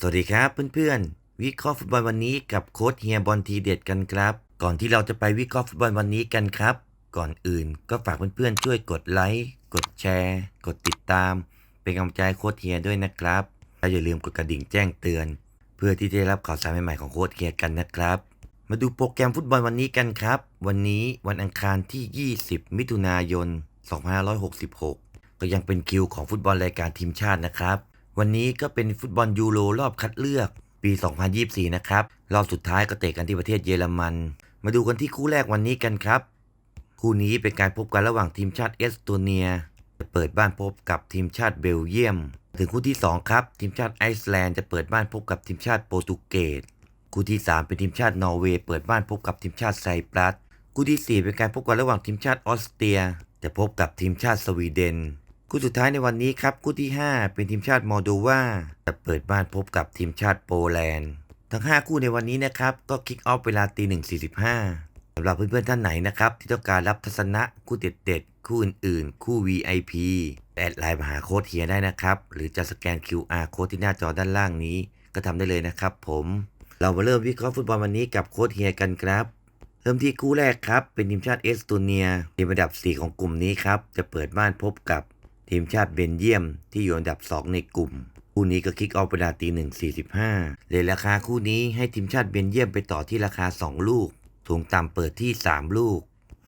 สวัสดีครับเพื่อนๆ วิเคราะห์ฟุตบอลวันนี้กับโค้ชเฮียบอลทีเด็ดกันครับ ก่อนที่เราจะไปวิเคราะห์ฟุตบอลวันนี้กันครับ ก่อนอื่นก็ฝากเพื่อนๆช่วยกดไลค์กดแชร์ กดติดตาม เป็นกำลังใจโค้ชเฮียด้วยนะครับและอย่าลืมกดกระดิ่งแจ้งเตือน เพื่อที่จะได้รับข่าวสารใหม่ๆของโค้ชเฮียกันนะครับ มาดูโปรแกรมฟุตบอลวันนี้กันครับ วันนี้วันอังคารที่ 20 มิถุนายน 2566 ก็ยังเป็นคิวของฟุตบอลรายการทีมชาตินะครับ วันนี้ก็เป็นฟุตบอลยูโรรอบคัดเลือกปี 2024 นะครับ รอบสุดท้ายก็เตะกันที่ประเทศเยอรมัน มาดูกันที่คู่แรกวันนี้กันครับ คู่นี้เป็นการพบกันระหว่างทีมชาติเอสโตเนียจะเปิดบ้านพบกับทีมชาติเบลเยียม ถึงคู่ที่ 2 ครับ ทีมชาติไอซ์แลนด์จะเปิดบ้านพบกับทีมชาติโปรตุเกสคู่ที่ 3 เป็นทีมชาตินอร์เวย์เปิดบ้านพบกับทีมชาติไซปรัสคู่ที่ 4 เป็นการพบกันระหว่างทีมชาติออสเตรีย จะพบกับทีมชาติสวีเดน คู่สุดท้ายในวันนี้ครับคู่ที่ 5 เป็นทีมชาติมอลโดวาจะเปิดบ้านพบกับทีมชาติโปแลนด์ ทั้ง 5 คู่ในวันนี้นะครับ ก็คิกออฟเวลาตีหนึ่งสี่สิบห้าสำหรับเพื่อนๆท่านไหนนะครับ ที่ต้องการรับทัศนะคู่เด็ดๆ คู่อื่นๆ คู่ VIP แอดไลน์มาหาโค้ดเฮียได้นะครับ หรือจะสแกน QR โค้ดที่หน้าจอด้านล่างนี้ ก็ทำได้เลยนะครับผมเรามาเริ่มวิเคราะห์ฟุตบอลวันนี้กับโค้ดเฮียกันครับเริ่มที่คู่แรกครับเป็นทีมชาติเอสโตเนียทีมอันดับ 4 ของกลุ่มนี้ครับจะเปิดบ้านพบกับ ทีมชาติเบนเยียมที่อยู่อันดับ 2 ในกลุ่ม คู่นี้ก็คิกออฟเวลาตีหนึ่งสี่สิบห้าเลยราคาคู่นี้ให้ทีมชาติเบนเยียมไปต่อที่ราคา 2 ลูกสูงต่ำเปิดที่ 3 ลูก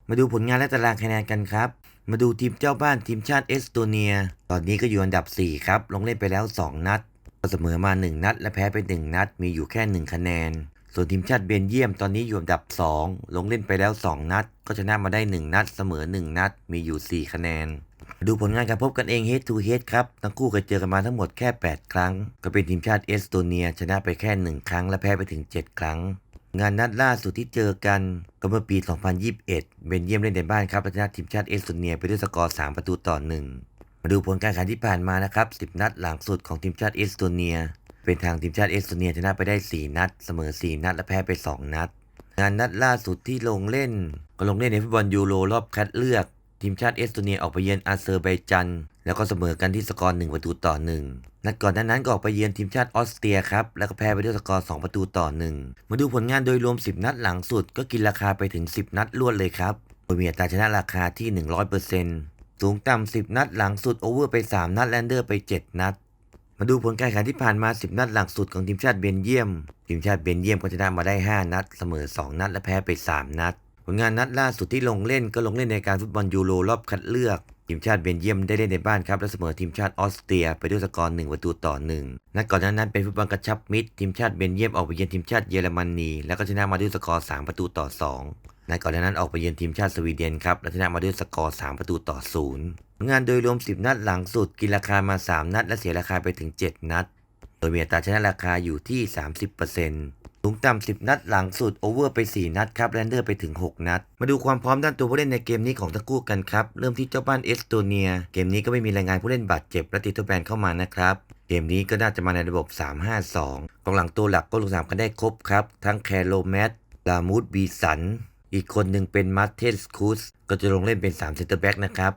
มาดูผลงานและตารางคะแนนกันครับ มาดูทีมเจ้าบ้านทีมชาติเอสโตเนีย ตอนนี้ก็อยู่อันดับ 4 ครับ ลงเล่นไปแล้ว 2 นัดก็เสมอมา 1 นัด และแพ้ไป 1 นัด มีอยู่แค่ 1 คะแนน ส่วนทีมชาติเบนเยียมตอนนี้อยู่อันดับ 2 ลงเล่นไปแล้ว 2 นัด ก็ชนะมาได้ 1 นัด เสมอ 1 นัด มีอยู่ 4 คะแนน ดูผลงานการพบกันเอง head to head ครับ ทั้งคู่เคยเจอกันมาทั้งหมดแค่ 8 ครั้ง ก็เป็นทีมชาติเอสโตเนีย ชนะไปแค่ 1 ครั้งและแพ้ไปถึง 7 ครั้ง งานนัดล่าสุดที่เจอกันก็เมื่อปี 2021 เบนเยียมเล่นในบ้านครับชนะทีมชาติเอสโตเนียไปด้วยสกอร์ 3 ประตูต่อ 1 มาดูผลการแข่งขันที่ผ่านมานะครับ 10 นัดหลังสุดของทีมชาติเอสโตเนีย เป็นทางทีมชาติเอสโตเนียชนะไปได้ 4 นัด เสมอ 4 นัดและแพ้ไป 2 นัด งานนัดล่าสุดที่ลงเล่น ก็ลงเล่นในฟุตบอลยูโรรอบคัดเลือก ทีมชาติเอสโตเนียออกไปเยือนอาเซอร์ไบจัน แล้วก็เสมอกันที่สกอร์1ประตูต่อ 1 นัดก่อนน้านั้นก็ออกไปเยือนทีมชาติออสเตรียครับ แล้วก็แพ้ไปด้วยสกอร์ 2 ประตูต่อ 1 มาดูผลงานโดยรวม 10 นัดหลังสุด ก็กินราคาไปถึง 10 นัดรวดเลยครับ โดยมีอัตราชนะราคาที่ 100%สูงต่ำ10 นัดหลังสุดโอเวอร์ไป 3 นัดแลนเดอร์ไป 7 นัด มาดูผลการแข่งขันที่ผ่านมา 10 นัดหลังสุดของทีมชาติเบนเยียม ทีมชาติเบนเยียมก็ชนะมาได้ 5 นัด เสมอ 2 นัด และแพ้ไป 3 นัด ลงานนัดล่าสุดที่ลงเล่นก็ลงเล่นในการฟุตบอลยูโรรอบคัดเลือก ทีมชาติเบนเยียมได้เล่นในบ้านครับ และเสมอทีมชาติออสเตรียไปด้วยสกอร์1ประตูต่อ1นัดก่อนหน้านั้นเป็นฟุตบอลกระชับมิตรทีมชาติเบนเยียมออกไปเยือนทีมชาติเยอรมนีแล้วก็ชนะมาด้วยสกอร์3ประตูต่อ2นัดก่อนหน้านั้นออกไปเยือนทีมชาติสวีเดนครับและชนะมาด้วยสกอร์3ประตูต่อ0ผลงานโดยรวม 10 นัดหลังสุดกินราคามา 3 นัด และเสียราคาไปถึง 7 นัด โดยมีอัตราชนะราคาอยู่ที่ 30% สูงต่ำ10 นัดหลังสุดโอเวอร์ไป 4 นัดครับแลนเดอร์ไปถึง 6 นัด มาดูความพร้อมด้านตัวผู้เล่นในเกมนี้ของทั้งคู่กันครับ เริ่มที่เจ้าบ้านเอสโตเนีย เกมนี้ก็ไม่มีรายงานผู้เล่นบาดเจ็บและติดทดแบนเข้ามานะครับ เกมนี้ก็น่าจะมาในระบบ 3-5-2กองหลังตัวหลักก็ลงสนามกันได้ครบครับ ทั้งแคโรแมตลามูดบีสัน อีกคนหนึ่งเป็นมาร์เทสคูสก็จะลงเล่นเป็น3เซนเตอร์แบ็กนะครับ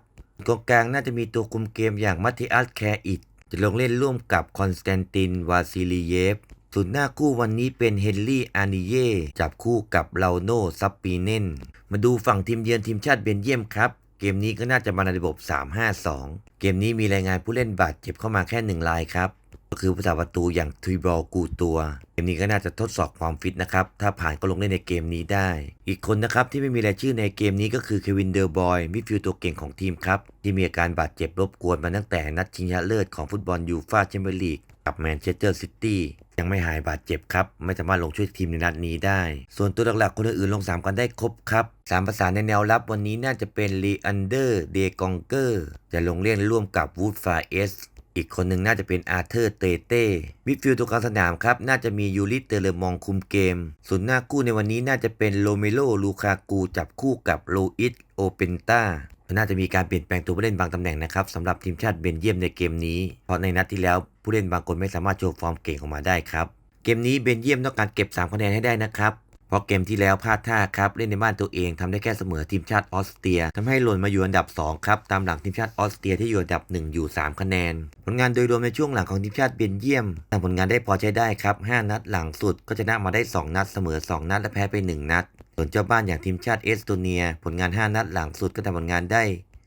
กองกลางน่าจะมีตัวคุมเกมอย่างมัตติอัสแคร์อิตจะลงเล่นร่วมกับคอนสแตนตินวาซิลีเยฟ ส่วนหน้าคู่วันนี้เป็นเฮนรี่อานิเย่จับคู่กับเลาโนซับปีเน่น มาดูฝั่งทีมเยือนทีมชาติเบนเยียมครับ เกมนี้ก็น่าจะมาในระบบ 3-5-2 เกมนี้มีรายงานผู้เล่นบาดเจ็บเข้ามาแค่หนึ่งรายครับ ก็คือผู้สาประตูอย่างทรีบอลกูตัว เกมนี้ก็น่าจะทดสอบความฟิตนะครับ ถ้าผ่านก็ลงเล่นในเกมนี้ได้ อีกคนนะครับที่ไม่มีรายชื่อในเกมนี้ก็คือเควินเดอร์บอยมิดฟิลด์ตัวเก่งของทีมครับที่มีอาการบาดเจ็บรบกวนมาตั้งแต่นัดชิงชนะเลิศของฟุตบอลยูฟ่าแชมเปี้ยนลีก กับแมนเชสเตอร์ซิตี้ยังไม่หายบาดเจ็บครับ ไม่สามารถลงช่วยทีมในนัดนี้ได้ ส่วนตัวหลักๆ คนอื่นๆลง3กันได้ครบครับสามประสานในแนวรับวันนี้น่าจะเป็นลีอันเดอร์เดกองเกอร์จะลงเล่นร่วมกับวูดฟาเอส อีกคนหนึ่งน่าจะเป็นอาร์เธอร์เตเต้มิดฟิลด์ตัวกลางสนามครับ น่าจะมียูริเตเลมองคุมเกมส่วนหน้าคู่ในวันนี้น่าจะเป็นโรเมโลลูคากูจับคู่กับโลอิสโอเปนตาน่าจะมีการเปลี่ยนแปลงตัวผู้เล่นบางตำแหน่งนะครับสำหรับทีมชาติเบนเยียมในเกมนี้ เพราะในนัดที่แล้วผู้เล่นบางคนไม่สามารถโชว์ฟอร์มเก่งออกมาได้ครับ เกมนี้เบนเยียมต้องการเก็บ 3 คะแนนให้ได้นะครับ เพราะเกมที่แล้วพลาดท่าครับ เล่นในบ้านตัวเองทำได้แค่เสมอทีมชาติออสเตรียทำให้หล่นมาอยู่อันดับ 2 ครับ ตามหลังทีมชาติออสเตรียที่อยู่อันดับ 1 อยู่ 3 คะแนน ผลงานโดยรวมในช่วงหลังของทีมชาติเบลเยียมทำผลงานได้พอใช้ได้ครับ 5 นัดหลังสุดก็ชนะมาได้ 2 นัดเสมอ 2 นัดและแพ้ไป 1 นัด ส่วนเจ้าบ้านอย่างทีมชาติเอสโตเนีย ผลงาน 5 นัดหลังสุดก็ทำผลงานได้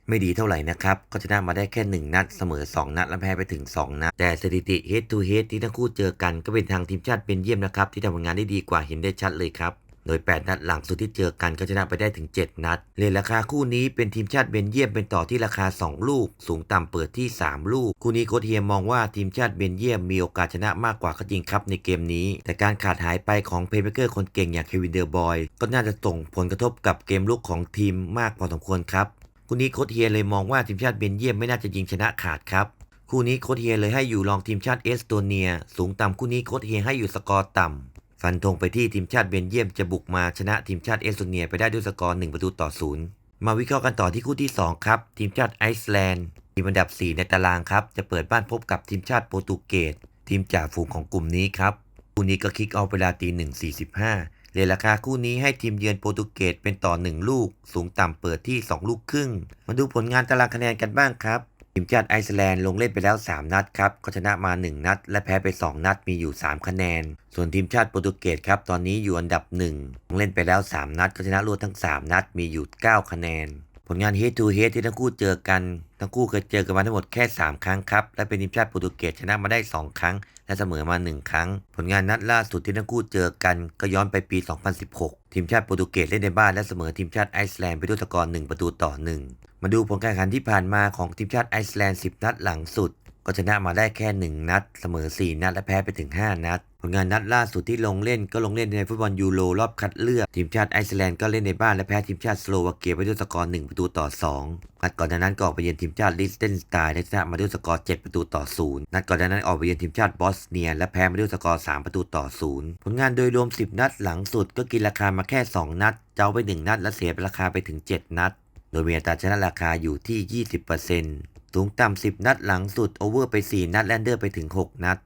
ไม่ดีเท่าไหร่นะครับ ก็ชนะมาได้แค่ 1 นัดเสมอ 2 นัด และแพ้ไปถึง 2 นัด แต่สถิติ head to head ที่ทั้งคู่เจอกันก็เป็นทางทีมชาติเบลเยียมนะครับ ที่ทำผลงานได้ดีกว่าเห็นได้ชัดเลยครับโดย 8 นัดหลังสุดที่เจอกันก็ชนะไปได้ถึง 7 นัดเรทราคาคู่นี้เป็นทีมชาติเบลเยียมเป็นต่อที่ราคา 2 ลูก สูงต่ำเปิดที่ 3 ลูก คู่นี้โค้ชเฮียมองว่าทีมชาติเบลเยียมมีโอกาสชนะมากกว่าก็จริงครับในเกมนี้ แต่การขาดหายไปของเพย์เบเกอร์คนเก่งอย่างเควินเดอร์บอย ก็น่าจะส่งผลกระทบกับเกมลุกของทีมมากพอสมควรครับ คู่นี้โค้ชเฮียเลยมองว่าทีมชาติเบลเยียมไม่น่าจะยิงชนะขาดครับคู่นี้โค้ชเฮียเลยให้อยู่รองทีมชาติเอสโตเนีย สูงต่ำคู่นี้โค้ชเฮียให้อยู่สกอร์ต่ำฟันธงไปที่ทีมชาติเบลเยียมจะบุกมาชนะทีมชาติเอสโตเนียไปได้ด้วยสกอร์1ประตูต่อศูนย์มาวิเคราะห์กันต่อที่คู่ที่ 2 ครับ ทีมชาติไอซ์แลนด์ทีมอันดับ 4 ในตารางครับ จะเปิดบ้านพบกับทีมชาติโปรตุเกสทีมจ่าฝูงของกลุ่มนี้ครับคู่นี้ก็คิกเอาเวลาตีหนึ่งสี่สิบห้า เรทราคาคู่นี้ให้ทีมเยือนโปรตุเกสเป็นต่อ 1 ลูก สูงต่ำเปิดที่ 2 ลูกครึ่ง มาดูผลงานตารางคะแนนกันบ้างครับทีมชาติไอซ์แลนด์ลงเล่นไปแล้ว 3 นัดครับก็ชนะมา 1 นัด และแพ้ไป 2 นัดมีอยู่ 3 คะแนน ส่วนทีมชาติโปรตุเกสครับตอนนี้อยู่อันดับ 1 ลงเล่นไปแล้ว 3 นัด ก็ชนะรวดทั้ง 3 นัดมีอยู่ 9 คะแนน ผลงาน head to head ที่ทั้งคู่เจอกัน ทั้งคู่เคยเจอกันมาทั้งหมดแค่ 3 ครั้งครับ และเป็นทีมชาติโปรตุเกสชนะมาได้ 2 ครั้ง และเสมอมา 1 ครั้ง ผลงานนัดล่าสุดที่ทั้งคู่เจอกันก็ย้อนไปปี 2016 ทีมชาติโปรตุเกสเล่นในบ้านและเสมอทีมชาติไอซ์แลนด์ไปด้วยสกอร์1ประตูต่อ 1 มาดูผลการแข่งขันที่ผ่านมาของทีมชาติไอซ์แลนด์ 10 นัดหลังสุด ก็ชนะมาได้แค่ 1 นัด เสมอ 4 นัด และแพ้ไปถึง 5 นัด ผลงานนัดล่าสุดที่ลงเล่นก็ลงเล่นในฟุตบอลยูโรรอบคัดเลือก ทีมชาติไอซ์แลนด์ก็เล่นในบ้านและแพ้ทีมชาติสโลวาเกียไปด้วยสกอร์ 1 ประตูต่อ 2 นัดก่อนหน้านั้นก็ออกไปเยือนทีมชาติลิสเทนสไตน์และชนะมาด้วยสกอร์ 7 ประตูต่อ 0 นัดก่อนหน้านั้นออกไปเยือนทีมชาติบอสเนีย และแพ้มาด้วยสกอร์ 3 ประตูต่อ 0 ผลงานโดยรวม 10 นัดหลังสุดก็กินราคามาแค่ 2 นัด เจ้าไป 1 นัด และเสียไปราคาไปถึง 7 นัด โดยมีอัตราชนะราคาอยู่ที่ 20% สูงต่ำ10 นัดหลังสุดโอเวอร์ไป 4 นัด แลนเดอร์ไปถึง 6 นัด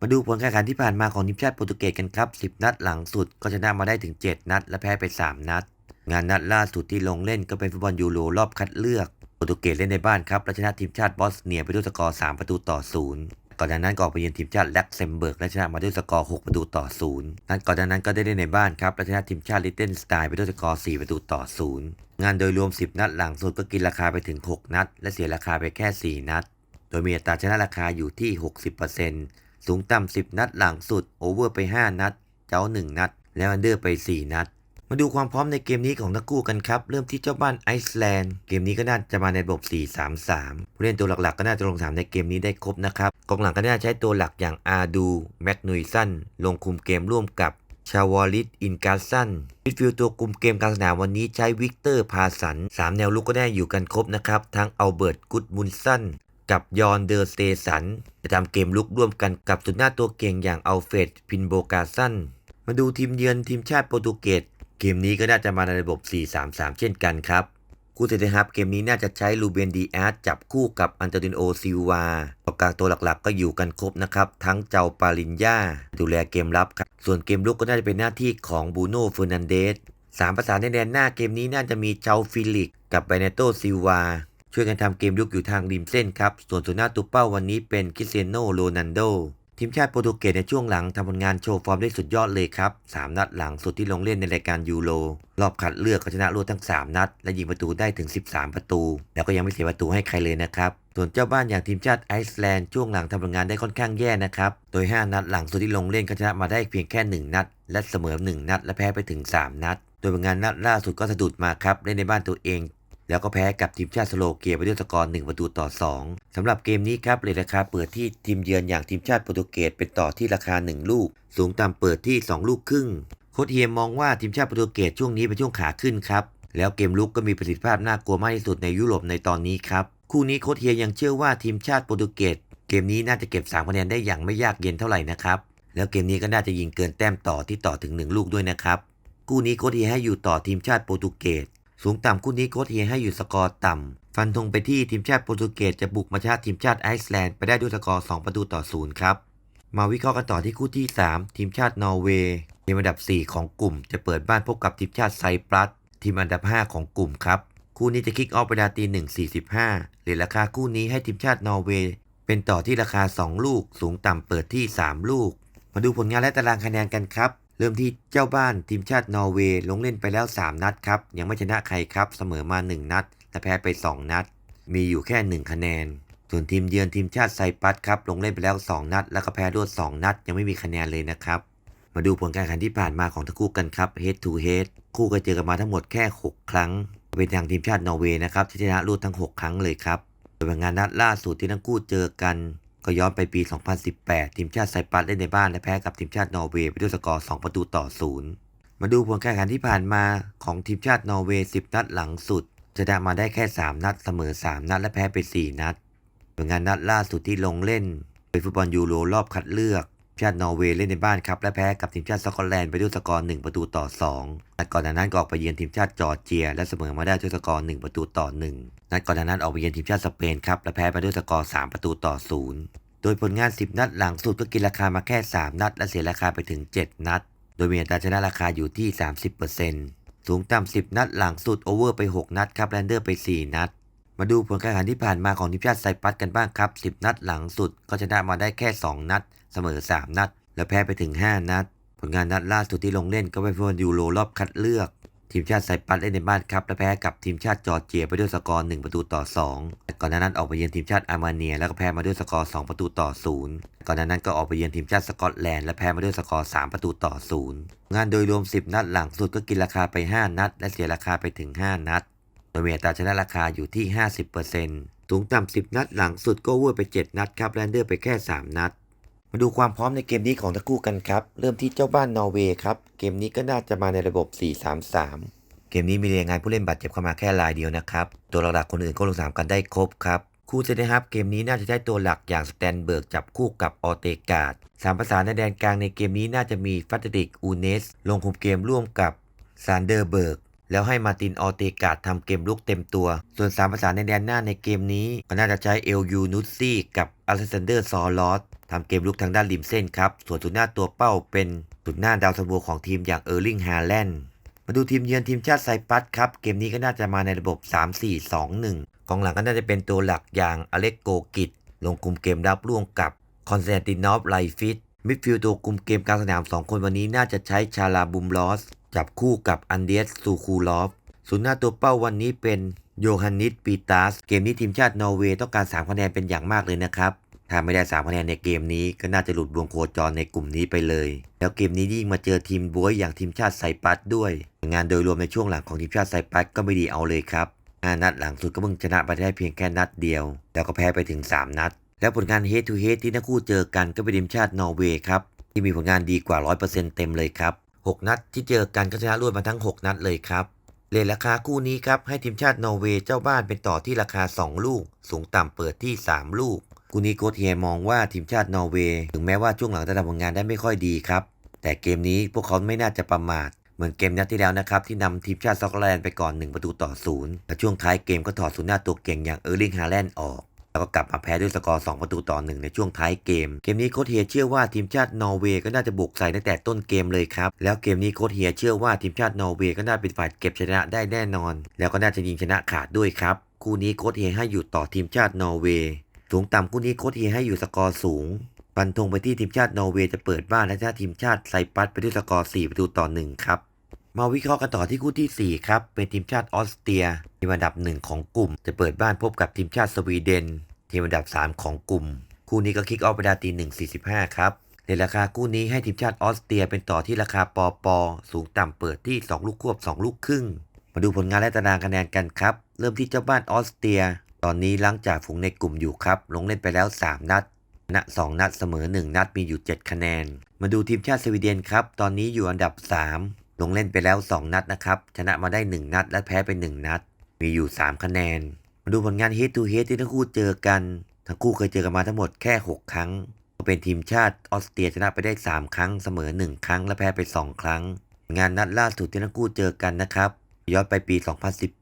มาดูผลการแข่งขันที่ผ่านมาของทีมชาติโปรตุเกสกันครับ 10 นัดหลังสุดก็ชนะมาได้ถึง 7 นัด และแพ้ไป 3 นัด งานนัดล่าสุดที่ลงเล่นก็เป็นฟุตบอลยูโรรอบคัดเลือกโปรตุเกสเล่นในบ้านครับและชนะทีมชาติบอสเนียไปด้วยสกอร์ 3 ประตูต่อ 0 ก่อนหน้านั้นก็ออกไปเยือนทีมชาติแล็กเซมเบิร์กและชนะมาด้วยสกอร์ 6 ประตูต่อ 0 นัดก่อนหน้านั้นก็ได้เล่นในบ้านครับและชนะทีมชาติลิตเติ้ลสไตน์ไปด้วยสกอร์ 4 ประตูต่อ 0 งานโดยรวม 10 นัดหลังสุดก็กินราคาไปถึง 6 นัด และเสียราคาไปแค่ 4 นัด โดยมีอัตราชนะราคาอยู่ที่ 60%สูงต่ำ10 นัดหลังสุดโอเวอร์ไป 5 นัด เจ้า 1 นัด แล้วอันเดอร์ไป 4 นัด มาดูความพร้อมในเกมนี้ของทั้งคู่กันครับ เริ่มที่เจ้าบ้านไอซ์แลนด์ เกมนี้ก็น่าจะมาในระบบ 4-3-3 ผู้เล่นตัวหลักๆ ก็น่าจะลงสามในเกมนี้ได้ครบนะครับกองหลังก็น่าใช้ตัวหลักอย่างอาดู แมกนุยสัน ลงคุมเกมร่วมกับชาวอลิสอินการสันมิดฟิลด์ตัวกลุ่มเกมกลางสนามวันนี้ใช้วิกเตอร์พาสันสามแนวลุกก็ได้อยู่กันครบนะครับทั้งอัลเบิร์ตกุดมุนสันกับยอนเดอร์สเตสันจะทำเกมลุกร่วมกันกับสุดหน้าตัวเก่งอย่างอัลเฟรดพินโบกาสันมาดูทีมเยือนทีมชาติโปรตุเกส เกมนี้ก็น่าจะมาในระบบ 4-3-3 เช่นกันครับคู่เซนเตอร์ฮับเกมนี้น่าจะใช้ลูเบนดีแอาร์จับคู่กับอันโตนิโอซิลวาตัวกลางตัวหลักๆ ก็อยู่กันครบนะครับ ทั้งเจ้าปาลินยาดูแลเกมรับครับ ส่วนเกมลุกก็น่าจะเป็นหน้าที่ของบูโน่เฟอร์นันเดสสามประสานในแดนหน้าเกมนี้น่าจะมีเจ้าฟิลิกกับไบเนโตซิลวาช่วยกันทำเกมลุกอยู่ทางริมเส้นครับ ส่วนตัวหน้าตัวเป้าวันนี้เป็นคริสเตียโนโรนันโด ทีมชาติโปรตุเกสในช่วงหลังทำผลงานโชว์ฟอร์มได้สุดยอดเลยครับ 3 นัดหลังสุดที่ลงเล่นในรายการยูโรรอบคัดเลือกก็ชนะรวดทั้ง 3 นัด และยิงประตูได้ถึง 13 ประตู แล้วก็ยังไม่เสียประตูให้ใครเลยนะครับ ส่วนเจ้าบ้านอย่างทีมชาติไอซ์แลนด์ช่วงหลังทำผลงานได้ค่อนข้างแย่นะครับ โดย 5 นัดหลังสุดที่ลงเล่นก็ชนะมาได้เพียงแค่ 1 นัด และเสมอ 1 นัด และแพ้ไปถึง 3 นัด โดยผลงานนัดล่าสุดก็สะดุดมาครับเล่นในบ้านตัวเอง แล้วก็แพ้กับทีมชาติสโลเกียไปด้วยสกอร์1ประตูต่อ 2สำหรับเกมนี้ครับเลยราคาเปิดที่ทีมเยือนอย่างทีมชาติโปรตุเกสเป็นต่อที่ราคา 1 ลูก สูงต่ำเปิดที่ 2 ลูกครึ่งโค้ชเฮียมมองว่าทีมชาติโปรตุเกสช่วงนี้เป็นช่วงขาขึ้นครับแล้วเกมลุกก็มีประสิทธิภาพน่ากลัวมากที่สุดในยุโรปในตอนนี้ครับคู่นี้โค้ชเฮียยังเชื่อว่าทีมชาติโปรตุเกสเกมนี้น่าจะเก็บ3คะแนนได้อย่างไม่ยากเย็นเท่าไหร่นะครับแล้วเกมนี้ก็น่าจะยิงเกินแต้มต่อที่ต่อถึง 1 ลูกด้วยนะครับคู่นี้โค้ชเฮียให้อยู่ต่อทีมชาติโปรตุเกส สูงต่ำคู่นี้โค้ชเฮียให้อยู่สกอร์ต่ำ ฟันธงไปที่ทีมชาติโปรตุเกสจะบุกมาชนะทีมชาติไอซ์แลนด์ไปได้ด้วยสกอร์ 2 ประตูต่อ 0 ครับ มาวิเคราะห์กันต่อที่คู่ที่ 3 ทีมชาตินอร์เวย์ทีมอันดับ 4 ของกลุ่ม จะเปิดบ้านพบกับทีมชาติไซปรัส ทีมอันดับ 5 ของกลุ่มครับ คู่นี้จะคิกออฟเวลาตี1.45เหรียญราคาคู่นี้ให้ทีมชาตินอร์เวย์เป็นต่อที่ราคา 2 ลูก สูงต่ำเปิดที่ 3 ลูก มาดูผลงานและตารางคะแนนกันครับ เริ่มที่เจ้าบ้านทีมชาตินอร์เวย์ลงเล่นไปแล้ว 3 นัดครับ ยังไม่ชนะใครครับ เสมอมา 1 นัด และแพ้ไป 2 นัด มีอยู่แค่ 1 คะแนน ส่วนทีมเยือนทีมชาติไซปัสครับลงเล่นไปแล้ว 2 นัด แล้วก็แพ้รวด 2 นัด ยังไม่มีคะแนนเลยนะครับ มาดูผลการแข่งขันที่ผ่านมาของทั้งคู่กันครับ head to head คู่ก็เจอกันมาทั้งหมดแค่ 6 ครั้ง เป็นทางทีมชาตินอร์เวย์นะครับที่ชนะรวดทั้ง 6 ครั้งเลยครับโดยผลงานนัดล่าสุดที่ทั้งคู่เจอกัน ก็ย้อนไปปี 2018 ทีมชาติไซปรัสเล่นในบ้านและแพ้กับทีมชาตินอร์เวย์ไปด้วยสกอร์ 2 ประตูต่อ 0 มาดูผลการแข่งขันที่ผ่านมาของทีมชาตินอร์เวย์ 10 นัดหลังสุดชนะมาได้แค่ 3 นัด เสมอ 3 นัด และแพ้ไป 4 นัดผลงานนัดล่าสุดที่ลงเล่นเป็นฟุตบอลยูโรรอบคัดเลือก ชาตินอร์เวย์เล่นในบ้านครับ และแพ้กับทีมชาติสกอตแลนด์ไปด้วยสกอร์1ประตูต่อ2นัดก่อนหน้านั้นก็ออกไปเยือนทีมชาติจอร์เจีย และเสมอมาได้ด้วยสกอร์1ประตูต่อ1นัดก่อนหน้านั้นออกไปเยือนทีมชาติสเปนครับและแพ้ไปด้วยสกอร์3ประตูต่อ0โดยผลงาน 10 นัดหลังสุดก็กินราคามาแค่ 3 นัด และเสียราคาไปถึง 7 นัด โดยมีอัตราชนะราคาอยู่ที่ 30%สูงต่ำ10 นัดหลังสุดโอเวอร์ไป 6 นัดครับแลนเดอร์ไป 4 นัดมาดูผลการแข่งขันที่ผ่านมาของทีมชาติไซปรัสกันบ้างครับ 10 นัดหลังสุดก็ชนะมาได้แค่ 2 นัด เสมอ 3 นัด และแพ้ไปถึง 5 นัด ผลงานนัดล่าสุดที่ลงเล่นก็เป็นฟุตบอลยูโรรอบคัดเลือก ทีมชาติไซปรัสเล่นในบ้านครับและแพ้กับทีมชาติจอร์เจียไปด้วยสกอร์1ประตูต่อ 2 ก่อนหน้านั้นออกไปเยือนทีมชาติอาร์เมเนีย แล้วก็แพ้มาด้วยสกอร์2ประตูต่อ 0 ก่อนหน้านั้นก็ออกไปเยือนทีมชาติสกอตแลนด์และแพ้มาด้วยสกอร์3ประตูต่อ 0 งานโดยรวม 10 นัดหลังสุดก็กินราคาไป 5 นัด และเสียราคาไปถึง 5 นัดโดยมีอัตราชนะราคาอยู่ที่ 50%สูงต่ำ10 นัดหลังสุดก็เวอร์ไป 7 นัดครับแลนเดอร์ไปแค่ 3 นัด มาดูความพร้อมในเกมนี้ของทั้งคู่กันครับ เริ่มที่เจ้าบ้านนอร์เวย์ครับ เกมนี้ก็น่าจะมาในระบบ 4-3-3 เกมนี้มีรายงานผู้เล่นบาดเจ็บเข้ามาแค่รายเดียวนะครับ ตัวหลักๆคนอื่นก็ลงสนามกันได้ครบครับ คู่เซนนะครับ เกมนี้น่าจะได้ตัวหลักอย่างสแตนเบิร์กจับคู่กับออเตกาดสามประสาในแดนกลางในเกมนี้น่าจะมีฟัตติกอูเนส ลงคุมเกมร่วมกับซานเดอร์เบิร์ก แล้วให้มาตินออเตกาดทำเกมลุกเต็มตัว ส่วนสามประสาในแดนหน้าในเกมนี้ก็น่าจะใช้เอลยูนุสซี่กับอเลสซานเดอร์ซอลอสทำเกมลุกทางด้านริมเส้นครับ ส่วนสุดหน้าตัวเป้าเป็นสุดหน้าดาวซันโวของทีมอย่างเออร์ลิงฮาแลนด์มาดูทีมเยือนทีมชาติไซปัสครับ เกมนี้ก็น่าจะมาในระบบ 3-4-2-1 กองหลังก็น่าจะเป็นตัวหลักอย่างอเล็กโกกิตลงคุมเกมรับร่วมกับคอนสแตนตินอฟไลฟิตมิดฟิลด์ตัวคุมเกมกลางสนาม 2 คนวันนี้น่าจะใช้ชาลาบุมลอส จับคู่กับอันเดียสซูคูลอฟศูนย์หน้าตัวเป้าวันนี้เป็นโยฮันนิสปีตาสเกมนี้ทีมชาตินอร์เวย์ต้องการ 3 คะแนนเป็นอย่างมากเลยนะครับ ถ้าไม่ได้ 3 คะแนนในเกมนี้ก็น่าจะหลุดวงโคจรในกลุ่มนี้ไปเลย แล้วเกมนี้ยิ่งมาเจอทีมบวยอย่างทีมชาติไซปัสด้วย งานโดยรวมในช่วงหลังของทีมชาติไซปัสก็ไม่ดีเอาเลยครับานัดหลังสุดก็เพิ่งชนะไปได้เพียงแค่นัดเดียว แล้วก็แพ้ไปถึง 3 นัด แล้วผลงาน head to head ที่ทั้งคู่เจอกันก็เป็นทีมชาตินอร์เวย์ครับที่มีผลงานดีกว่า 100%เต็มเลยครับ 6 นัดที่เจอกันก็ชนะรวดมาทั้ง 6 นัดเลยครับเลทราคาคู่นี้ครับให้ทีมชาตินอร์เวย์เจ้าบ้านเป็นต่อที่ราคา 2 ลูก สูงต่ำเปิดที่ 3 ลูกคู่นี้โค้ชเฮียมองว่าทีมชาตินอร์เวย์ถึงแม้ว่าช่วงหลังจะทำผลงานได้ไม่ค่อยดีครับ แต่เกมนี้พวกเขาไม่น่าจะประมาท เหมือนเกมนัดที่แล้วนะครับ ที่นำทีมชาติสกอตแลนด์ไปก่อน 1 ประตูต่อศูนย์และช่วงท้ายเกมก็ถอดศูนย์หน้าตัวเก่งอย่างเออร์ลิงฮาแลนด์ออก แล้วก็กลับมาแพ้ด้วยสกอร์ 2 ประตูต่อหนึ่งในช่วงท้ายเกม เกมนี้โค้ชเฮียเชื่อว่าทีมชาตินอร์เวย์ก็น่าจะบุกใส่ตั้งแต่ต้นเกมเลยครับ แล้วเกมนี้โค้ชเฮียเชื่อว่าทีมชาตินอร์เวย์ก็น่าเป็นฝ่ายเก็บชนะได้แน่นอน แล้วก็น่าจะยิงชนะขาดด้วยครับ คู่นี้โค้ชเฮียให้อยู่ต่อทีมชาตินอร์เวย์ สูงต่ำคู่นี้โค้ชเฮียให้อยู่สกอร์สูงฟันธงไปที่ทีมชาตินอร์เวย์จะเปิดบ้านและชนะทีมชาติไซปรัสไปด้วยสกอร์ 4 ประตูต่อ 1 ครับ มาวิเคราะห์กันต่อที่คู่ที่ 4 ครับ เป็นทีมชาติออสเตรียทีมอันดับ 1 ของกลุ่ม จะเปิดบ้านพบกับทีมชาติสวีเดน ทีมอันดับ 3 ของกลุ่ม คู่นี้ก็คิกออฟเวลาตี1.45ครับในราคาคู่นี้ให้ทีมชาติออสเตรียเป็นต่อที่ราคาปอปอสูงต่ำเปิดที่ 2 ลูกควบ 2 ลูกครึ่ง มาดูผลงานและตารางคะแนนกันครับ เริ่มที่เจ้าบ้านออสเตรีย ตอนนี้หลังจากฝูงในกลุ่มอยู่ครับ ลงเล่นไปแล้ว 3 นัดชนะ2นัดเสมอ 1 นัดมีอยู่ 7 คะแนน มาดูทีมชาติสวีเดนครับ ตอนนี้อยู่อันดับ 3 ลงเล่นไปแล้ว 2 นัดนะครับชนะมาได้ 1 นัดและแพ้ไป 1 นัด มีอยู่ 3 คะแนน ดูผลงาน head to head ที่ทั้งคู่เจอกัน ทั้งคู่เคยเจอกันมาทั้งหมดแค่ 6 ครั้ง เป็นทีมชาติออสเตรียชนะไปได้ 3 ครั้งเสมอ 1 ครั้ง และแพ้ไป 2 ครั้ง งานนัดล่าสุดที่ทั้งคู่เจอกันนะครับย้อนไปปี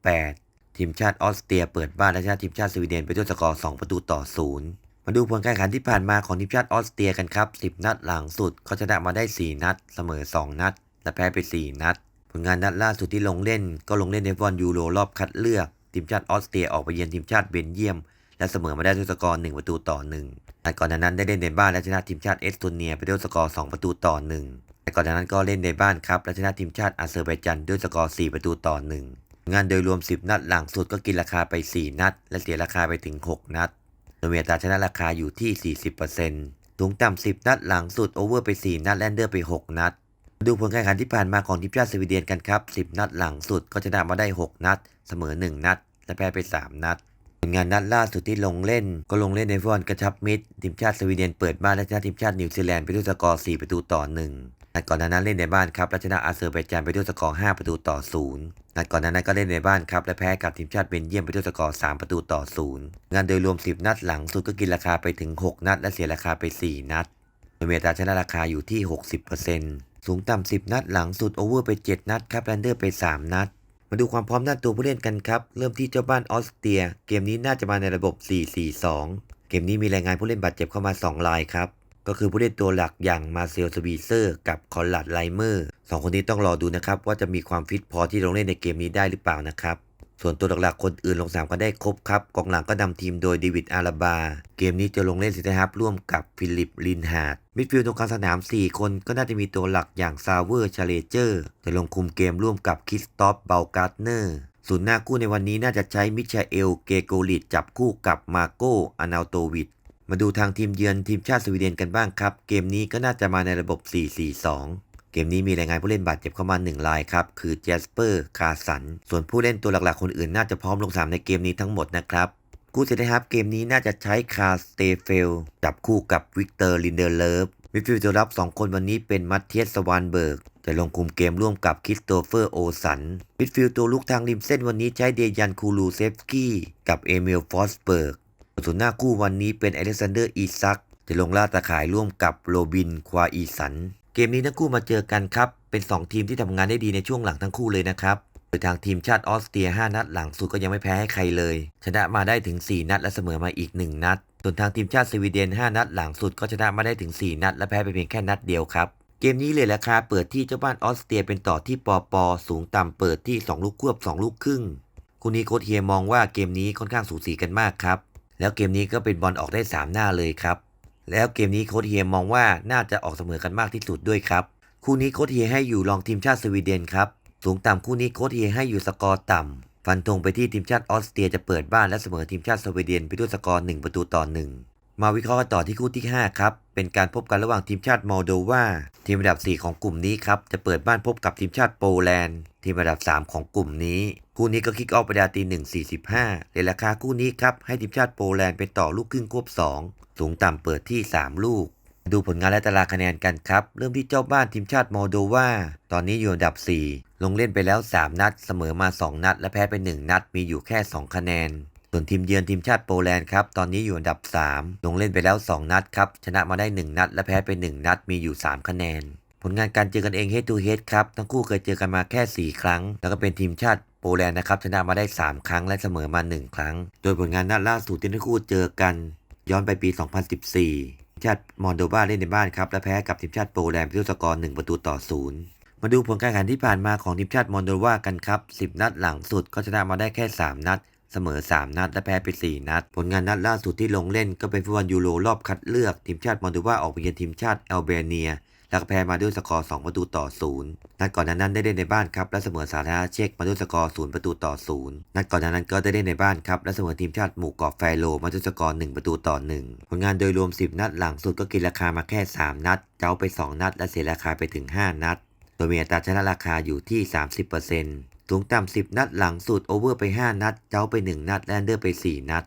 2018 ทีมชาติออสเตรียเปิดบ้านและชนะทีมชาติสวีเดนไปด้วยสกอร์ 2 ประตูต่อ 0มาดูผลการแข่งขันที่ผ่านมาของทีมชาติออสเตรียกันครับ 10 นัดหลังสุดเขาชนะมาได้ 4 นัด เสมอ 2 นัด และแพ้ไป 4 นัด ผลงานนัดล่าสุดที่ลงเล่น ก็ลงเล่นในฟุตบอลยูโรรอบคัดเลือก ทีมชาติออสเตรียออกไปเยือนทีมชาติเบลเยียม และเสมอมาได้ด้วยสกอร์1ประตูต่อ1แต่ก่อนหน้านั้นได้เล่นในบ้านและชนะทีมชาติเอสโตเนียไปด้วยสกอร์2ประตูต่อ1แต่ก่อนหน้านั้นก็เล่นในบ้านครับและชนะทีมชาติอาเซอร์ไบจันด้วยสกอร์4ประตูต่อ1งานโดยรวม 10 นัดหลังสุดก็กินราคาไป 4 นัด และเสียราคาไปถึง 6 นัดโดยมีอัตาชนะราคาอยู่ที่ 40%สูงต่ำ10 นัดหลังสุดโอเวอร์ไป 4 นัดแลนเดอร์ไป 6 นัดดูผลการแข่งขันที่ผ่านมาของทีมชาติสวีเดนกันครับ 10 นัดหลังสุดก็ชนะมาได้ 6 นัด เสมอ 1 นัด และแพ้ไป 3 นัดผลงานนัดล่าสุดที่ลงเล่น ก็ลงเล่นในฟุตบอลกระชับมิตรทีมชาติสวีเดนเปิดบ้านและชนะทีมชาตินิวซีแลนด์ไปด้วยสกอร์4ประตูต่อ1นัดก่อนหน้านั้นเล่นในบ้านครับและชนะอาเซอร์ไบจานไปด้วยสกอร์5ประตูต่อ0นัดก่อนหน้านั้นก็เล่นในบ้านครับและแพ้กับทีมชาติเบลเยียมไปด้วยสกอร์3ประตูต่อ0งานโดยรวม 10 นัดหลังสุดก็กินราคาไปถึง 6 นัด และเสียราคาไป 4 นัดโดยเมตาชนะราคาอยู่ที่ 60%สูงต่ำ10 นัดหลังสุดโอเวอร์ไป 7 นัดครับแลนเดอร์ไป 3 นัด มาดูความพร้อมด้านตัวผู้เล่นกันครับ เริ่มที่เจ้าบ้านออสเตรีย เกมนี้น่าจะมาในระบบ 4-4-2 เกมนี้มีรายงานผู้เล่นบาดเจ็บเข้ามา 2 รายครับ ก็คือผู้เล่นตัวหลักอย่างมาเซลสบีเซอร์กับคอนลัดไลเมอร์สองคนนี้ต้องรอดูนะครับว่าจะมีความฟิตพอที่ลงเล่นในเกมนี้ได้หรือเปล่านะครับ ส่วนตัวหลักๆ คนอื่นลงสนามก็ได้ครบครับ กองหลังก็นำทีมโดยเดวิดอาราบา เกมนี้จะลงเล่นซิตี้ฮับ ร่วมกับฟิลิปลินฮาร์ดมิดฟิลด์ตรงกลางสนาม 4 คนก็น่าจะมีตัวหลักอย่างซาวเวอร์ชาเลเจอร์ จะลงคุมเกมร่วมกับคริสตอฟเบลการ์เนอร์ส่วนหน้าคู่ในวันนี้น่าจะใช้มิชาเอล เกโกลิตจับคู่กับมาโกอานาโตวิดมาดูทางทีมเยือนทีมชาติสวีเดนกันบ้างครับ เกมนี้ก็น่าจะมาในระบบ 4-4-2 เกมนี้มีรายงานผู้เล่นบาดเจ็บเข้ามา 1 รายครับ คือเจสเปอร์คาสัน ส่วนผู้เล่นตัวหลักๆ คนอื่นน่าจะพร้อมลงสนามในเกมนี้ทั้งหมดนะครับคู่เซนเตอร์ฮับเกมนี้น่าจะใช้คาสเตเฟลจับคู่กับวิกเตอร์ลินเดอร์เลิฟมิดฟิลด์ตัวรับ 2 คนวันนี้เป็นมัตเทียสสวานเบิร์กจะลงคุมเกมร่วมกับคริสโตเฟอร์โอสันมิดฟิลด์ตัวลุกทางริมเส้นวันนี้ใช้เดยันคูลูเซฟสกี้กับเอมิลฟอสเบิร์กส่วนหน้าคู่วันนี้เป็นอเล็กซานเดอร์อีซักจะลงล่าตาข่ายร่วมกับโรบินควาอีสัน เกมนี้ทั้งคู่มาเจอกันครับ เป็น 2 ทีมที่ทำงานได้ดีในช่วงหลังทั้งคู่เลยนะครับโดยทางทีมชาติออสเตรีย 5 นัดหลังสุดก็ยังไม่แพ้ให้ใครเลย ชนะมาได้ถึง 4 นัดและเสมอมาอีก 1 นัด ส่วนทางทีมชาติสวีเดน 5 นัดหลังสุดก็ชนะมาได้ถึง 4 นัด และแพ้ไปเพียงแค่นัดเดียวครับ เกมนี้เลยราคาเปิดที่เจ้าบ้านออสเตรียเป็นต่อที่ปอปอสูงต่ำเปิดที่ 2 ลูกควบ 2 ลูกครึ่งคู่นี้โคเฮียมองว่าเกมนี้ค่อนข้างสูสีกันมากครับ แล้วเกมนี้ก็เป็นบอลออกได้ 3 หน้าเลยครับ แล้วเกมนี้โค้ชเฮียมองว่าน่าจะออกเสมอกันมากที่สุดด้วยครับ คู่นี้โค้ชเฮียให้อยู่รองทีมชาติสวีเดนครับ สูงต่ำคู่นี้โค้ชเฮียให้อยู่สกอร์ต่ำ ฟันธงไปที่ทีมชาติออสเตรียจะเปิดบ้านและเสมอทีมชาติสวีเดนไปด้วยสกอร์1ประตูต่อ1มาวิเคราะห์ต่อที่คู่ที่ 5 ครับ เป็นการพบกันระหว่างทีมชาติมอลโดวาทีมอันดับ 4 ของกลุ่มนี้ครับจะเปิดบ้านพบกับทีมชาติโปแลนด์ทีมอันดับ 3 ของกลุ่มนี้ คู่นี้ก็คิกออฟไปดาตี1.45ในราคาคู่นี้ครับให้ทีมชาติโปแลนด์เป็นต่อลูกครึ่งควบ2 สูงต่ำเปิดที่ 3 ลูก ดูผลงานและตารางคะแนนกันครับ เริ่มที่เจ้าบ้านทีมชาติมอโดวาตอนนี้อยู่อันดับ 4 ลงเล่นไปแล้ว 3 นัด เสมอมา 2 นัด และแพ้ไป 1 นัดมีอยู่แค่ 2 คะแนน ส่วนทีมเยือนทีมชาติโปแลนด์ครับตอนนี้อยู่อันดับ 3 ลงเล่นไปแล้ว 2 นัดครับชนะมาได้ 1 นัด และแพ้ไป 1 นัดมีอยู่ 3 คะแนนผลงานการเจอกันเอง head to head ครับ ทั้งคู่เคยเจอกันมาแค่ 4 ครั้ง แล้วก็เป็นทีมชาติโปแลนด์นะครับ ชนะมาได้ 3 ครั้งและเสมอมา 1 ครั้ง โดยผลงานนัดล่าสุดที่ทั้งคู่เจอกัน ย้อนไปปี 2014ทีมชาติมอนโดวาเล่นในบ้านครับ และแพ้กับทีมชาติโปแลนด์ไปด้วยสกอร์ 1 ประตูต่อ 0 มาดูผลการแข่งขันที่ผ่านมาของทีมชาติมอนโดวากันครับ 10 นัดหลังสุดก็ชนะมาได้แค่ 3 นัด เสมอ 3 นัดและแพ้ไป4นัด ผลงานนัดล่าสุดที่ลงเล่นก็เป็นฟุตบอลยูโรรอบคัดเลือก ทีมชาติมอลโดวาออกไปเยือนทีมชาติแอลเบเนีย แล้วแพ้มาด้วยสกอร์ 2 ประตูต่อ 0 นัดก่อนนานั้นได้เล่นในบ้านครับและเสมอสาธารณเช็กมาด้วยสกอร์ 0 ประตูต่อ 0 นัดก่อนหนานั้นก็ได้เล่นในบ้านครับและเสมอทีมชาติหมู่เกาะแฟโรมาด้วยสกอร์ 1 ประตูต่อ 1 ผลงานโดยรวม 10 นัดหลังสุดก็กินราคามาแค่ 3 นัด เจ้าไป 2 นัด และเสียราคาไปถึง 5 นัด โดยมีอัตราชนะราคาอยู่ที่ 30% สูงต่ำ10นัดหลังสุดโอเวอร์ไป 5 นัด เจ้าไป 1 นัด และอันเดอร์ไป 4 นัด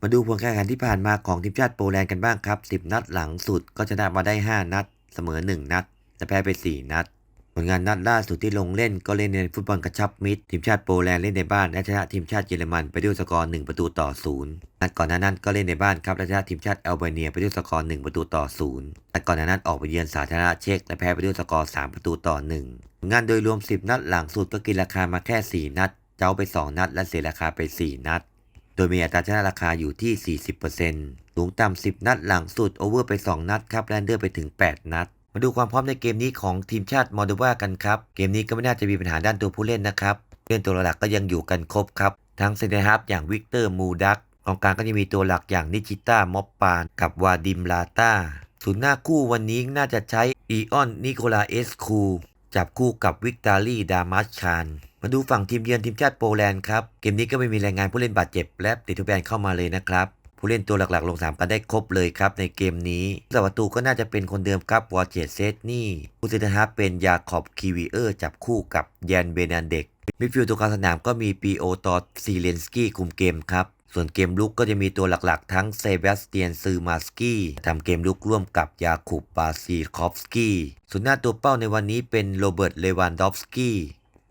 มาดูผลการแข่งขันที่ผ่านมาของทีมชาติโปแลนด์กันบ้างครับ 10 นัดหลังสุดก็ชนะมาได้ 5 นัด เสมอ 1 นัด และแพ้ไป 4 นัด ลงานนัดล่าสุดที่ลงเล่นก็เล่นในฟุตบอลกระชับมิตร ทีมชาติโปแลนด์เล่นในบ้านและชนะทีมชาติเยอรมันไปด้วยสกอร์ 1 ประตูต่อ 0 นัดก่อนหน้านั้นก็เล่นในบ้านครับและชนะทีมชาติแอลเบเนียไปด้วยสกอร์ 1 ประตูต่อ 0 นัดก่อนหน้านั้นออกไปเยือนสาธารณรัฐเช็กและแพ้ไปด้วยสกอร์ 3 ประตูต่อ 1 งานโดยรวม 10 นัดหลังสุดก็กินราคามาแค่ 4 นัด เจ้าไป 2 นัด และเสียราคาไป 4 นัด โดดยมีอัตราชนะราคาอยู่ที่ 40%สูงต่ำ10 นัดหลังสุดโอเวอร์ไป 2 นัดครับแลนเดอร์ไปถึง 8 นัด มาดูความพร้อมในเกมนี้ของทีมชาติมอลโดวากันครับ เกมนี้ก็ไม่น่าจะมีปัญหาด้านตัวผู้เล่นนะครับเล่นตัวหลักก็ยังอยู่กันครบครับทั้งเซนเตอร์ฮับอย่างวิกเตอร์มูดักกองกลางก็จะมีตัวหลักอย่างนิชิต้ามอปปาน กับวาดิมลาตาศูนย์หน้าคู่วันนี้น่าจะใช้อีออนนิโคลาเอสคูจับคู่กับวิกตาลีดามัสชานมาดูฝั่งทีมเยือนทีมชาติโปแลนด์ครับ เกมนี้ก็ไม่มีรายงานผู้เล่นบาดเจ็บ และติดทุกแบนเข้ามาเลยนะครับ ผู้เล่นตัวหลักๆ ลงสนามกันได้ครบเลยครับในเกมนี้สประตูก็น่าจะเป็นคนเดิมครับวอร์เจตเซตนี่ผู้เซนเตอร์ฮาเป็นยาขอบคีวีเออร์จับคู่กับแยนเบนันเด็กมิดฟิลด์ตัวกลางสนามก็มีปีโอตอซีเลนสกี้คุมเกมครับส่วนเกมลุกก็จะมีตัวหลักๆ ทั้งเซเบสเตียนซือมาสกี้ทำเกมลุกร่วมกับยาคูบบาซีคอฟสกี้ส่วนหน้าตัวเป้าในวันนี้เป็นโรเบิร์ตเลวานดอฟสกี้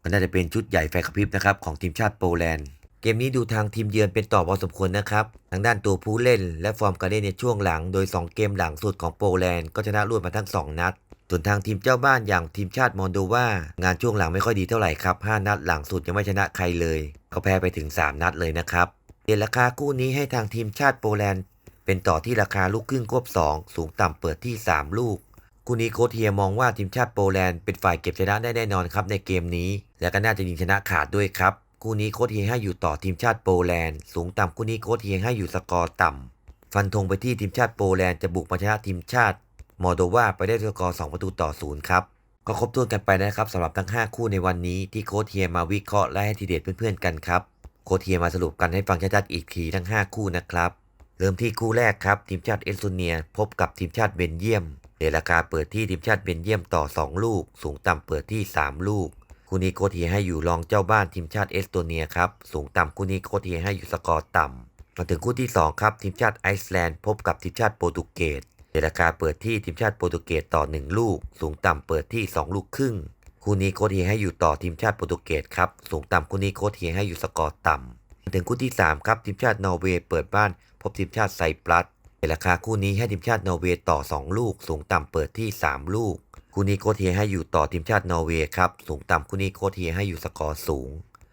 ก็น่าจะเป็นชุดใหญ่ไฟกระพริบนะครับของทีมชาติโปแลนด์ เกมนี้ดูทางทีมเยือนเป็นต่อพอสมควรนะครับ ทางด้านตัวผู้เล่นและฟอร์มการเล่นในช่วงหลัง โดย 2 เกมหลังสุดของโปแลนด์ก็ชนะรวดมาทั้ง 2 นัด ส่วนทางทีมเจ้าบ้านอย่างทีมชาติมอนโดวางานช่วงหลังไม่ค่อยดีเท่าไหร่ครับ 5 นัดหลังสุดยังไม่ชนะใครเลยเขาแพ้ไปถึง 3 นัดเลยนะครับเดนราคาคู่นี้ให้ทางทีมชาติโปแลนด์ เป็นต่อที่ราคาลูกครึ่งควบ 2 สูงต่ำเปิดที่ 3 ลูกคู่นี้โค้ชเฮียมองว่าทีมชาติโปแลนด์เป็นฝ่ายเก็บชนะได้แน่นอนครับในเกมนี้ และก็น่าจะยิงชนะขาดด้วยครับ คู่นี้โค้ชเฮียให้อยู่ต่อทีมชาติโปแลนด์ สูงต่ำคู่นี้โค้ชเฮียให้อยู่สกอร์ต่ำ ฟันธงไปที่ทีมชาติโปแลนด์จะบุกมาชนะทีมชาติ มอลโดวาไปได้สกอร์ 2 ประตูต่อศูนย์ครับ ก็ครบถ้วนกันไปนะครับสำหรับทั้ง 5 คู่ในวันนี้ที่โค้ชเฮียมาวิเคราะห์และให้ทีเด็ดเพื่อนๆกันครับ โค้ชเฮียมาสรุปกันให้ฟังชัดๆอีกทีทั้ง 5 คู่นะครับ เริ่มที่คู่แรกครับทีมชาติเอสโตเนีย พบกับทีมชาติเบนเยียมเดราคาเปิดที่ทีมชาติเบนเยียมต่อ 2 ลูก สูงต่ำเปิดที่ 3 ลูก คู่นี้โค้ชเฮีให้อยู่รองเจ้าบ้านทีมชาติเอสโตเนียครับ สูงต่ำคู่นี้โค้ชเฮีให้อยู่สกอร์ต่ำมาถึงคู่ที่ 2 ครับ ทีมชาติไอซ์แลนด์พบกับทีมชาติโปรตุเกสเดราคาเปิดที่ทีมชาติโปรตุเกสต่อ 1 ลูก สูงต่ำเปิดที่ 2 ลูกครึ่ง คู่นี้โค้ชเฮีให้อยู่ต่อทีมชาติโปรตุเกสครับ สูงต่ำคู่นี้โค้ชเฮีให้อยู่สกอร์ต่ำมาถึงคู่ที่ 3 ครับทีมชาตินอร์เวย์เปิดบ้านพบทีมชาติไซปรัสเดราคาคู่นี้ให้ทีมชาตินอร์เวย์ต่อ 2 ลูก สูงต่ำเปิดที่ 3 ลูก คู่นี้โคเฮียให้อยู่ต่อทีมชาตินอร์เวย์ครับสูงต่ำคู่นี้โคเฮียให้อยู่สกอร์สูง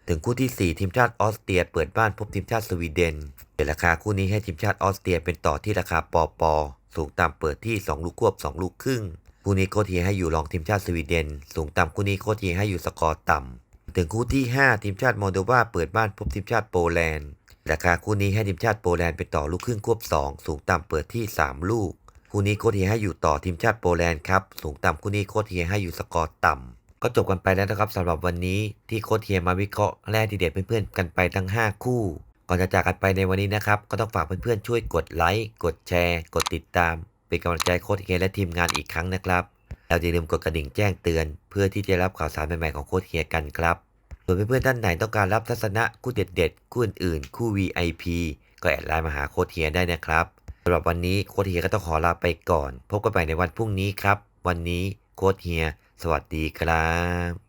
ถึงคู่ที่ 4 ทีมชาติออสเตรียเปิดบ้านพบทีมชาติสวีเดนเดราคาคู่นี้ให้ทีมชาติออสเตรียเป็นต่อที่ราคาปอปอสูงต่ำเปิดที่ 2 ลูกควบ 2 ลูกครึ่งคู่นี้โคเฮียให้อยู่รองทีมชาติสวีเดน สูงต่ำคู่นี้โคเฮียให้อยู่สกอร์ต่ำถึงคู่ที่ 5 ทีมชาติมอลโดวาเปิดบ้านพบทีมชาติโปแลนด์ราคาคู่นี้ให้ทีมชาติโปแลนด์เป็นต่อลูกครึ่งควบ 2 สูงต่ำเปิดที่ 3 ลูก คู่นี้โค้ชเฮียให้อยู่ต่อทีมชาติโปแลนด์ครับ สูงต่ำคู่นี้โค้ชเฮียให้อยู่สกอร์ต่ำ ก็จบกันไปแล้วนะครับสำหรับวันนี้ที่โค้ชเฮียมาวิเคราะห์และทีเด็ดเพื่อนๆกันไปทั้ง 5 คู่ ก่อนจะจากกันไปในวันนี้นะครับ ก็ต้องฝากเพื่อนๆช่วยกดไลค์กดแชร์ กดติดตาม เป็นกำลังใจโค้ชเฮียและทีมงานอีกครั้งนะครับแล้วอย่าลืมกดกระดิ่งแจ้งเตือน เพื่อที่จะรับข่าวสารใหม่ๆของโค้ชเฮียกันครับส่วนเพื่อนๆท่านไหนต้องการรับทัศนะคู่เด็ดๆคู่อื่นๆคู่ VIP ก็แอดไลน์มาหาโค้ชเฮียได้นะครับำหรับวันนี้โค้ดเฮียก็ต้องขอลาไปก่อน พบกันใหม่ในวันพรุ่งนี้ครับ วันนี้โค้ดเฮีย สวัสดีครับ